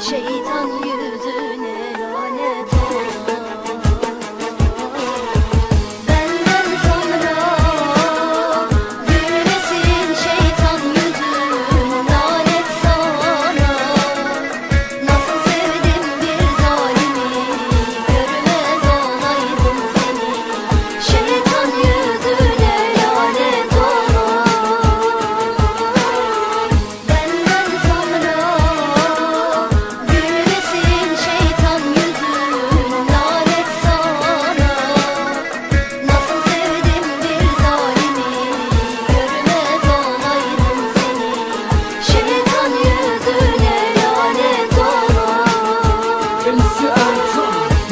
Şeytan yüzüne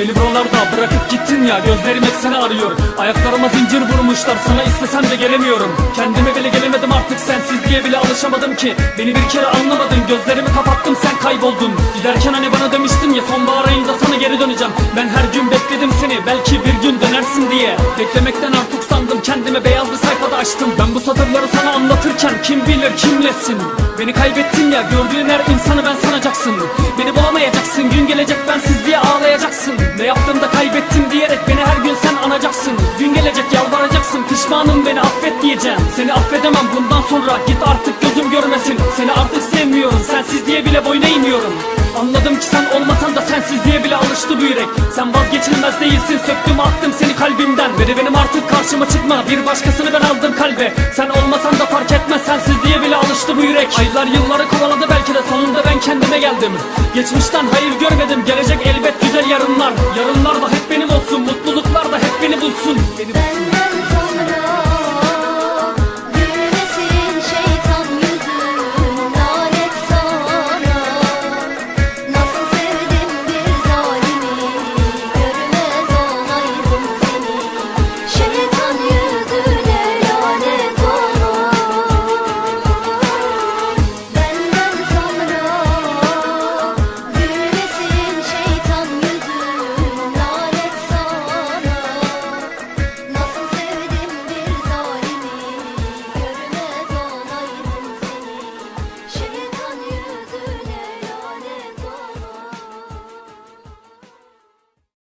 Beni buralarda bırakıp gittin ya Gözlerim hep seni arıyor. Ayaklarıma zincir vurmuşlar Sana istesem de gelemiyorum. Kendime bile gelemedim artık Sensiz diye bile alışamadım ki. Beni bir kere anlamadın Gözlerimi kapattım sen kayboldun. Giderken hani bana demiştin ya Sonbahar ayında sana geri döneceğim. Ben her gün bekledim seni Belki bir gün dönersin diye. Beklemekten artık sandım Kendime beyaz bir sayfada açtım. Ben bu satırları sana anlatırken Kim bilir kimlesin Beni kaybettin ya Gördüğün her insanı ben sanacaksın Seni affedemem bundan sonra. Git artık gözüm görmesin. Seni artık sevmiyorum. Sensiz diye bile boyuna eğmiyorum Anladım ki sen olmasan da sensiz diye bile alıştı bu yürek. Sen vazgeçilmez değilsin. Söktüm attım seni kalbimden. Ve benim artık karşıma çıkma. Bir başkasını ben aldım kalbe. Sen olmasan da fark etmez. Sensiz diye bile alıştı bu yürek. Aylar yılları kovaladı belki de. Sonunda ben kendime geldim. Geçmişten hayır görmedim. Gelecek elbet güzel Yarınlar